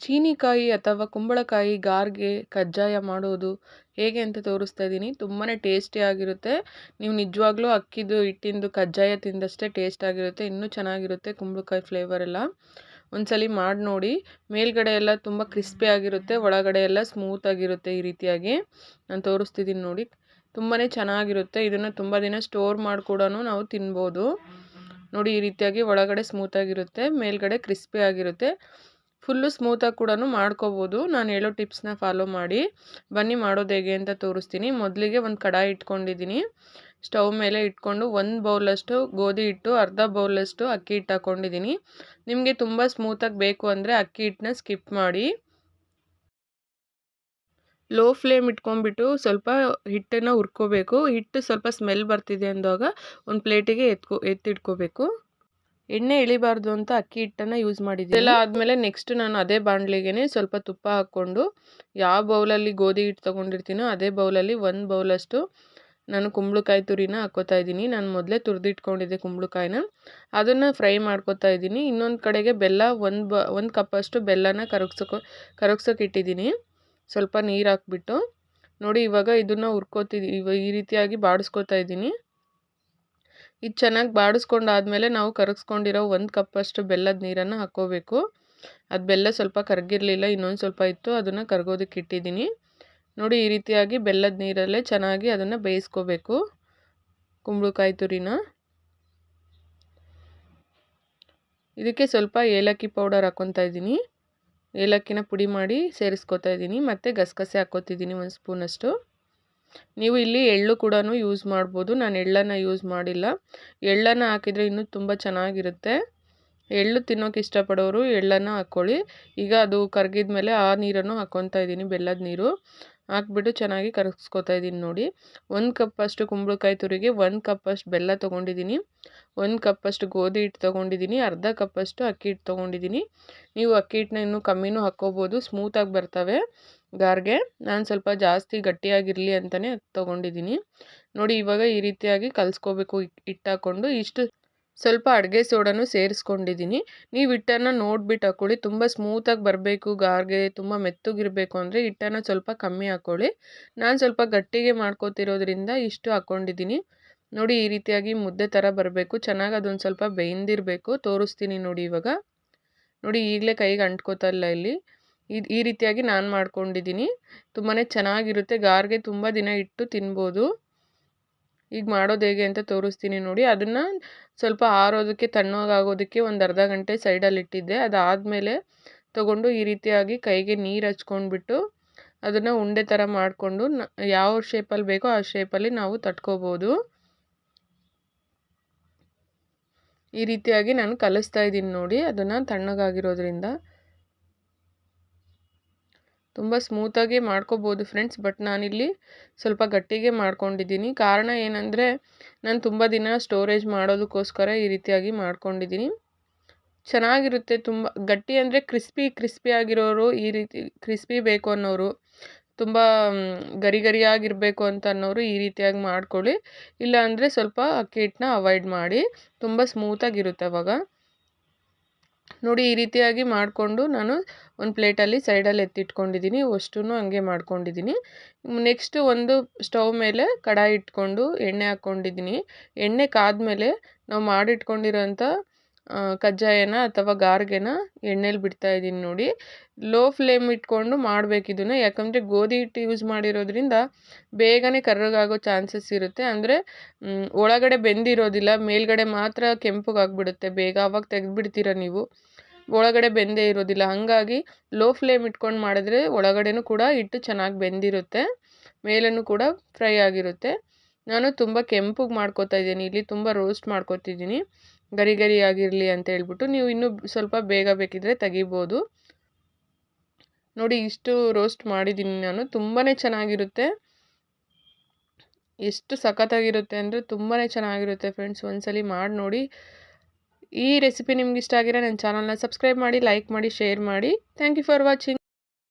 ಚೀನಿಕಾಯಿ ಅಥವಾ ಕುಂಬಳಕಾಯಿ ಗಾರ್ಗೆ ಕಜ್ಜಾಯ ಮಾಡೋದು ಹೇಗೆ ಅಂತ ತೋರಿಸ್ತಾ ಇದ್ದೀನಿ. ತುಂಬಾ ಟೇಸ್ಟಿಯಾಗಿರುತ್ತೆ ನೀವು ನಿಜವಾಗ್ಲೂ ಅಕ್ಕಿದು, ಹಿಟ್ಟಿಂದು, ಕಜ್ಜಾಯ ತಿಂದಷ್ಟೇ ಟೇಸ್ಟ್ ಆಗಿರುತ್ತೆ. ಇನ್ನೂ ಚೆನ್ನಾಗಿರುತ್ತೆ ಕುಂಬಳಕಾಯಿ ಫ್ಲೇವರ್ ಎಲ್ಲ. ಒಂದ್ಸಲಿ ಮಾಡಿ ನೋಡಿ. ಮೇಲ್ಗಡೆ ಎಲ್ಲ ತುಂಬ ಕ್ರಿಸ್ಪಿ ಆಗಿರುತ್ತೆ. ಒಳಗಡೆ ಎಲ್ಲ ಸ್ಮೂತಾಗಿರುತ್ತೆ ಈ ರೀತಿಯಾಗಿ. ನಾನು ತೋರಿಸ್ತಿದ್ದೀನಿ ನೋಡಿ. ತುಂಬಾ ಚೆನ್ನಾಗಿರುತ್ತೆ. ಇದನ್ನು ತುಂಬ ದಿನ ಸ್ಟೋರ್ ಮಾಡಿ ಕೂಡ ನಾವು ತಿನ್ಬೋದು. ನೋಡಿ ಈ ರೀತಿಯಾಗಿ ಒಳಗಡೆ ಸ್ಮೂತಾಗಿರುತ್ತೆ ಮೇಲ್ಗಡೆ ಕ್ರಿಸ್ಪಿ ಆಗಿರುತ್ತೆ. ಫುಲ್ಲು ಸ್ಮೂತಾಗಿ ಕೂಡ ಮಾಡ್ಕೋಬೋದು. ನಾನು ಹೇಳೋ ಟಿಪ್ಸ್ನ ಫಾಲೋ ಮಾಡಿ. ಬನ್ನಿ ಮಾಡೋದು ಹೇಗೆ ಅಂತ ತೋರಿಸ್ತೀನಿ. ಮೊದಲಿಗೆ ಒಂದು ಕಡಾಯಿ ಇಟ್ಕೊಂಡಿದ್ದೀನಿ. ಸ್ಟವ್ ಮೇಲೆ ಇಟ್ಕೊಂಡು ಒಂದು ಬೌಲಷ್ಟು ಗೋಧಿ ಹಿಟ್ಟು, ಅರ್ಧ ಬೌಲಷ್ಟು ಅಕ್ಕಿ ಹಿಟ್ಟು ಹಾಕ್ಕೊಂಡಿದ್ದೀನಿ ನಿಮಗೆ ತುಂಬ ಸ್ಮೂತಾಗಿ ಬೇಕು ಅಂದರೆ ಅಕ್ಕಿ ಹಿಟ್ಟನ್ನ ಸ್ಕಿಪ್ ಮಾಡಿ. ಲೋ ಫ್ಲೇಮ್ ಇಟ್ಕೊಂಡ್ಬಿಟ್ಟು ಸ್ವಲ್ಪ ಹಿಟ್ಟನ್ನು ಹುರ್ಕೋಬೇಕು. ಹಿಟ್ಟು ಸ್ವಲ್ಪ ಸ್ಮೆಲ್ ಬರ್ತಿದೆ ಅಂದಾಗ ಒಂದು ಪ್ಲೇಟಿಗೆ ಎತ್ಕೊ, ಎತ್ತಿಟ್ಕೋಬೇಕು. ಎಣ್ಣೆ ಇಳಿಬಾರ್ದು ಅಂತ ಅಕ್ಕಿ ಹಿಟ್ಟನ್ನು ಯೂಸ್ ಮಾಡಿದ್ದೀನಿ ಎಲ್ಲ ಆದಮೇಲೆ ನೆಕ್ಸ್ಟ್ ನಾನು ಅದೇ ಬಾಣಲಿಗೆ ಸ್ವಲ್ಪ ತುಪ್ಪ ಹಾಕ್ಕೊಂಡು ಯಾವ ಬೌಲಲ್ಲಿ ಗೋಧಿ ಹಿಟ್ಟು ತೊಗೊಂಡಿರ್ತೀನೋ ಅದೇ ಬೌಲಲ್ಲಿ ಒಂದು ಬೌಲಷ್ಟು ನಾನು ಕುಂಬಳಕಾಯಿ ತುರಿನ ಹಾಕೋತಾ ಇದ್ದೀನಿ. ನಾನು ಮೊದಲೇ ತುರಿದಿಟ್ಕೊಂಡಿದ್ದೆ ಕುಂಬಳಕಾಯಿನ. ಅದನ್ನು ಫ್ರೈ ಮಾಡ್ಕೋತಾ ಇದ್ದೀನಿ. ಇನ್ನೊಂದು ಕಡೆಗೆ ಬೆಲ್ಲ ಒಂದು ಬ, ಒಂದು ಕಪ್ಪಷ್ಟು ಬೆಲ್ಲನ ಕರಗ್ಸೋಕೋ, ಕರಗ್ಸೋಕೆ ಇಟ್ಟಿದ್ದೀನಿ. ಸ್ವಲ್ಪ ನೀರು ಹಾಕ್ಬಿಟ್ಟು ನೋಡಿ ಇವಾಗ ಇದನ್ನು ಹುರ್ಕೋತಿದ್ದೀವಿ ಈ ರೀತಿಯಾಗಿ ಬಾಡಿಸ್ಕೋತಾ ಇದ್ದೀನಿ. ಇದು ಚೆನ್ನಾಗಿ ಬಾಡಿಸ್ಕೊಂಡಾದ್ಮೇಲೆ ನಾವು ಕರಗಿಸ್ಕೊಂಡಿರೋ ಒಂದು ಕಪ್ಪಷ್ಟು ಬೆಲ್ಲದ ನೀರನ್ನು ಹಾಕ್ಕೋಬೇಕು. ಅದು ಬೆಲ್ಲ ಸ್ವಲ್ಪ ಕರಗಿರಲಿಲ್ಲ, ಇನ್ನೊಂದು ಸ್ವಲ್ಪ ಇತ್ತು, ಅದನ್ನು ಕರಗೋದಕ್ಕೆ ಇಟ್ಟಿದ್ದೀನಿ. ನೋಡಿ, ಈ ರೀತಿಯಾಗಿ ಬೆಲ್ಲದ ನೀರಲ್ಲೇ ಚೆನ್ನಾಗಿ ಅದನ್ನು ಬೇಯಿಸ್ಕೋಬೇಕು. ಕುಂಬಳಕಾಯಿ ತುರಿನ. ಇದಕ್ಕೆ ಸ್ವಲ್ಪ ಏಲಕ್ಕಿ ಪೌಡರ್ ಹಾಕ್ಕೊತಾ ಇದ್ದೀನಿ. ಏಲಕ್ಕಿನ ಪುಡಿ ಮಾಡಿ ಸೇರಿಸ್ಕೊತಾ ಇದ್ದೀನಿ. ಮತ್ತು ಗಸಗಸೆ ಹಾಕ್ಕೋತಿದ್ದೀನಿ ಒಂದು ಸ್ಪೂನಷ್ಟು. ನೀವು ಇಲ್ಲಿ ಎಳ್ಳು ಕೂಡ ಯೂಸ್ ಮಾಡ್ಬೋದು. ನಾನು ಎಳ್ಳನ್ನು ಯೂಸ್ ಮಾಡಿಲ್ಲ. ಎಳ್ಳನ್ನು ಹಾಕಿದರೆ ಇನ್ನೂ ತುಂಬ ಚೆನ್ನಾಗಿರುತ್ತೆ. ಎಳ್ಳು ತಿನ್ನೋಕೆ ಇಷ್ಟಪಡೋರು ಎಳ್ಳನ್ನು ಹಾಕ್ಕೊಳ್ಳಿ. ಈಗ ಅದು ಕರಗಿದ ಮೇಲೆ ಆ ನೀರನ್ನು ಹಾಕ್ಕೊತಾ ಇದ್ದೀನಿ, ಬೆಲ್ಲದ ನೀರು. ಹಾಕ್ಬಿಟ್ಟು ಚೆನ್ನಾಗಿ ಕರಗಿಸ್ಕೊತಾ ಇದ್ದೀನಿ ನೋಡಿ. ಒಂದು ಕಪ್ಪಷ್ಟು ಕುಂಬಳಕಾಯಿ ತುರಿಗೆ, ಒಂದು ಕಪ್ಪಷ್ಟು ಬೆಲ್ಲ ತೊಗೊಂಡಿದ್ದೀನಿ. ಒಂದು ಕಪ್ಪಷ್ಟು ಗೋಧಿ ಹಿಟ್ಟು ತೊಗೊಂಡಿದ್ದೀನಿ. ಅರ್ಧ ಕಪ್ಪಷ್ಟು ಅಕ್ಕಿ ಹಿಟ್ಟು ತೊಗೊಂಡಿದ್ದೀನಿ. ನೀವು ಅಕ್ಕಿ ಹಿಟ್ಟನ್ನ ಇನ್ನೂ ಕಮ್ಮಿನೂ ಹಾಕ್ಕೋಬೋದು ಸ್ಮೂತಾಗಿ ಬರ್ತವೆ. ಗಾರ್ಗೆ. ನಾನು ಸ್ವಲ್ಪ ಜಾಸ್ತಿ ಗಟ್ಟಿಯಾಗಿರಲಿ ಅಂತಲೇ ತೊಗೊಂಡಿದ್ದೀನಿ ನೋಡಿ ಇವಾಗ ಈ ರೀತಿಯಾಗಿ ಕಲಿಸ್ಕೋಬೇಕು ಹಿಟ್ಟು ಹಾಕ್ಕೊಂಡು ಇಷ್ಟು ಸ್ವಲ್ಪ ಅಡುಗೆ ಸೋಡಾನು ಸೇರಿಸ್ಕೊಂಡಿದ್ದೀನಿ ನೀವು ಹಿಟ್ಟನ್ನು ನೋಡ್ಬಿಟ್ಟು ಹಾಕ್ಕೊಳ್ಳಿ ತುಂಬ ಸ್ಮೂತಾಗಿ ಬರಬೇಕು ಗಾರ್ಗೆ, ತುಂಬ ಮೆತ್ತಗಿರಬೇಕು ಅಂದರೆ ಹಿಟ್ಟನ್ನು ಸ್ವಲ್ಪ ಕಮ್ಮಿ ಹಾಕ್ಕೊಳ್ಳಿ ನಾನು ಸ್ವಲ್ಪ ಗಟ್ಟಿಗೆ ಮಾಡ್ಕೋತಿರೋದ್ರಿಂದ ಇಷ್ಟು ಹಾಕ್ಕೊಂಡಿದ್ದೀನಿ ನೋಡಿ ಈ ರೀತಿಯಾಗಿ ಮುದ್ದೆ ಥರ ಬರಬೇಕು. ಚೆನ್ನಾಗಿ ಅದೊಂದು ಸ್ವಲ್ಪ ಬೆಂದಿರಬೇಕು. ತೋರಿಸ್ತೀನಿ ನೋಡಿ ಇವಾಗ. ನೋಡಿ ಈಗಲೇ ಕೈಗೆ ಅಂಟ್ಕೋತಾ ಇಲ್ಲ ಇಲ್ಲಿ. ಇದು ಈ ರೀತಿಯಾಗಿ ನಾನು ಮಾಡ್ಕೊಂಡಿದ್ದೀನಿ. ತುಂಬಾ ಚೆನ್ನಾಗಿರುತ್ತೆ. ಗಾರ್ಗೆ ತುಂಬ ದಿನ ಇಟ್ಟು ತಿನ್ಬೋದು. ಈಗ ಮಾಡೋದು ಹೇಗೆ ಅಂತ ತೋರಿಸ್ತೀನಿ ನೋಡಿ. ಅದನ್ನು ಸ್ವಲ್ಪ ಆರೋದಕ್ಕೆ, ತಣ್ಣಗಾಗೋದಕ್ಕೆ ಒಂದು ಅರ್ಧ ಗಂಟೆ ಸೈಡಲ್ಲಿ ಇಟ್ಟಿದ್ದೆ. ಅದಾದಮೇಲೆ ತಗೊಂಡು ಈ ರೀತಿಯಾಗಿ ಕೈಗೆ ನೀರು ಹಚ್ಕೊಂಡ್ಬಿಟ್ಟು ಅದನ್ನು ಉಂಡೆ ಥರ ಮಾಡಿಕೊಂಡು ಯಾವ ಶೇಪಲ್ಲಿ ಬೇಕೋ ಆ ಶೇಪಲ್ಲಿ ನಾವು ತಟ್ಕೋಬೋದು. ಈ ರೀತಿಯಾಗಿ ನಾನು ಕಲಿಸ್ತಾ ಇದ್ದೀನಿ ನೋಡಿ. ಅದನ್ನು ತಣ್ಣಗಾಗಿರೋದ್ರಿಂದ ತುಂಬ ಸ್ಮೂತಾಗಿ ಮಾಡ್ಕೋಬೋದು ಫ್ರೆಂಡ್ಸ್ ಬಟ್ ನಾನಿಲ್ಲಿ ಸ್ವಲ್ಪ ಗಟ್ಟಿಗೆ ಮಾಡ್ಕೊಂಡಿದ್ದೀನಿ. ಕಾರಣ ಏನಂದರೆ, ನಾನು ತುಂಬ ದಿನ ಸ್ಟೋರೇಜ್ ಮಾಡೋದಕ್ಕೋಸ್ಕರ ಈ ರೀತಿಯಾಗಿ ಮಾಡ್ಕೊಂಡಿದ್ದೀನಿ. ಚೆನ್ನಾಗಿರುತ್ತೆ ತುಂಬ, ಗಟ್ಟಿ ಅಂದರೆ ಕ್ರಿಸ್ಪಿ ಕ್ರಿಸ್ಪಿ ಆಗಿರೋರು ಈ ರೀತಿ ಕ್ರಿಸ್ಪಿ ಬೇಕು ಅನ್ನೋರು, ತುಂಬ ಗರಿ ಗರಿಯಾಗಿರಬೇಕು ಅಂತ ಅನ್ನೋರು ಈ ರೀತಿಯಾಗಿ ಮಾಡ್ಕೊಳ್ಳಿ. ಇಲ್ಲ ಅಂದರೆ ಸ್ವಲ್ಪ ಅಕ್ಕಿ ಹಿಟ್ಟನ್ನ ಅವಾಯ್ಡ್ ಮಾಡಿ, ತುಂಬ ಸ್ಮೂತಾಗಿರುತ್ತೆ ಅವಾಗ. ನೋಡಿ, ಈ ರೀತಿಯಾಗಿ ಮಾಡಿಕೊಂಡು ನಾನು ಒಂದು ಪ್ಲೇಟಲ್ಲಿ ಸೈಡಲ್ಲಿ ಎತ್ತಿಟ್ಕೊಂಡಿದ್ದೀನಿ. ಅಷ್ಟೂ ಹಂಗೆ ಮಾಡ್ಕೊಂಡಿದ್ದೀನಿ. ನೆಕ್ಸ್ಟು ಒಂದು ಸ್ಟವ್ ಮೇಲೆ ಕಡಾಯಿ ಇಟ್ಕೊಂಡು ಎಣ್ಣೆ ಹಾಕ್ಕೊಂಡಿದ್ದೀನಿ. ಎಣ್ಣೆ ಕಾದ ಮೇಲೆ ನಾವು ಮಾಡಿಟ್ಕೊಂಡಿರೋಂಥ ಕಜ್ಜಾಯನ ಅಥವಾ ಗಾರ್ಗೆನ ಎಣ್ಣೆಲಿ ಬಿಡ್ತಾ ಇದ್ದೀನಿ ನೋಡಿ. ಲೋ ಫ್ಲೇಮ್ ಇಟ್ಕೊಂಡು ಮಾಡಬೇಕು ಇದನ್ನು. ಯಾಕಂದರೆ ಗೋಧಿ ಹಿಟ್ಟು ಯೂಸ್ ಮಾಡಿರೋದ್ರಿಂದ ಬೇಗನೆ ಕರ್ರಗಾಗೋ ಚಾನ್ಸಸ್ ಇರುತ್ತೆ. ಅಂದರೆ ಒಳಗಡೆ ಬೆಂದಿರೋದಿಲ್ಲ. ಮೇಲ್ಗಡೆ ಮಾತ್ರ ಕೆಂಪಗಾಗ್ಬಿಡುತ್ತೆ ಬೇಗ ಅವಾಗ ತೆಗೆದ್ಬಿಡ್ತೀರ ನೀವು? ಒಳಗಡೆ ಬೆಂದೇ ಇರೋದಿಲ್ಲ. ಹಾಗಾಗಿ ಲೋ ಫ್ಲೇಮ್ ಇಟ್ಕೊಂಡು ಮಾಡಿದ್ರೆ ಒಳಗಡೆನೂ ಕೂಡ ಹಿಟ್ಟು ಚೆನ್ನಾಗಿ ಬೆಂದಿರುತ್ತೆ. ಮೇಲೂ ಕೂಡ ಫ್ರೈ ಆಗಿರುತ್ತೆ. ನಾನು ತುಂಬ ಕೆಂಪಗೆ ಮಾಡ್ಕೋತಾ ಇದ್ದೀನಿ, ಇಲ್ಲಿ ತುಂಬ ರೋಸ್ಟ್ ಮಾಡ್ಕೋತಿದ್ದೀನಿ. ಗರಿ ಗರಿ ಆಗಿರಲಿ ಅಂತ ಹೇಳ್ಬಿಟ್ಟು ನೀವು ಇನ್ನೂ ಸ್ವಲ್ಪ ಬೇಗ ಬೇಕಿದ್ದರೆ ತೆಗಿಬೋದು. ನೋಡಿ ಇಷ್ಟು ರೋಸ್ಟ್ ಮಾಡಿದ್ದೀನಿ ನಾನು ತುಂಬಾ ಚೆನ್ನಾಗಿರುತ್ತೆ. ಎಷ್ಟು ಸಖತ್ತಾಗಿರುತ್ತೆ ಅಂದರೆ ತುಂಬಾ ಚೆನ್ನಾಗಿರುತ್ತೆ ಫ್ರೆಂಡ್ಸ್ ಒಂದ್ಸಲಿ ಮಾಡಿ ನೋಡಿ. ಈ ರೆಸಿಪಿ ನಿಮ್ಗೆ ಇಷ್ಟ ಆಗಿರೋ ನನ್ನ ಚಾನಲ್ನ ಸಬ್ಸ್ಕ್ರೈಬ್ ಮಾಡಿ ಲೈಕ್ ಮಾಡಿ ಶೇರ್ ಮಾಡಿ. Thank you for watching